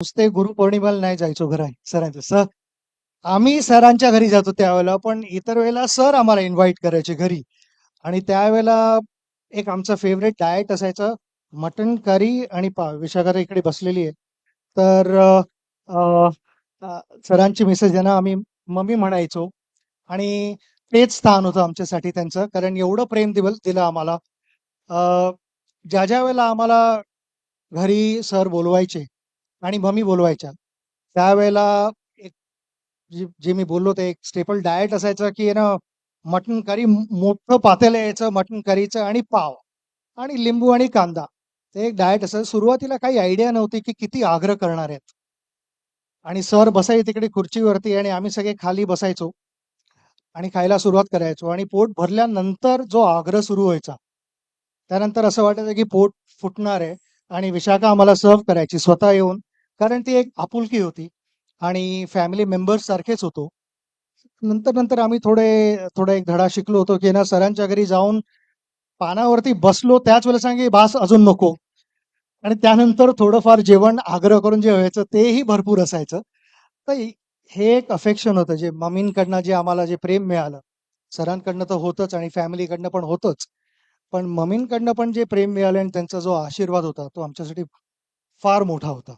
नुसते गुरुपौर्णिमेला नाही जायचो घरा सरांचं. सर आम्ही सरांच्या घरी जातो त्यावेळेला पण इतर वेळेला सर आम्हाला इन्व्हाइट करायचे घरी. आणि त्यावेळेला एक आमचं फेवरेट डाएट असायचं मटन करी आणि पाव. विशाखा इकडे बसलेली आहे. तर सरांची मिसेस यांना आम्ही मम्मी म्हणायचो. आणि तेच स्थान होतं आमच्यासाठी त्यांचं कारण एवढं प्रेम दिवल दिलं आम्हाला. अ, ज्या ज्या वेळेला आम्हाला घरी सर बोलवायचे आणि मम्मी बोलवायच्या त्यावेळेला एक जे जे मी बोललो ते एक स्टेपल डाएट असायचं की ना मटन करी मोठं पातेलं यायचं मटन करीचं आणि पाव आणि लिंबू आणि कांदा. ते एक डाएट असायचं. सुरुवातीला काही आयडिया नव्हती की किती आग्रह करणार आहेत. आणि सर बसायचे तिकडे खुर्चीवरती आणि आम्ही सगळे खाली बसायचो आणि खायला सुरुवात करायचो आणि पोट भरल्यानंतर जो आग्रह सुरू व्हायचा त्यानंतर असं वाटायचं की पोट फुटणार आहे आणि विशाखा आम्हाला सर्व करायची स्वतः येऊन कारण ती एक आपुलकी होती आणि फॅमिली मेंबर्स सारखेच होतो. नंतर नंतर आम्ही थोडे थोडे एक धडा शिकलो होतो की ना सरांच्या घरी जाऊन पानावरती बसलो त्याच वेळेला सांगे बास अजून नको. आणि त्यानंतर थोडंफार जेवण आग्रह करून जे व्हायचं तेही भरपूर असायचं. तर हे एक अफेक्शन होतं जे मम्मींकडनं जे आम्हाला जे प्रेम मिळालं. सरांकडनं तर होतच आणि फॅमिलीकडनं पण होतच. पण मम्मींकडनं पण जे प्रेम मिळालं आणि त्यांचा जो आशीर्वाद होता तो आमच्यासाठी फार मोठा होता.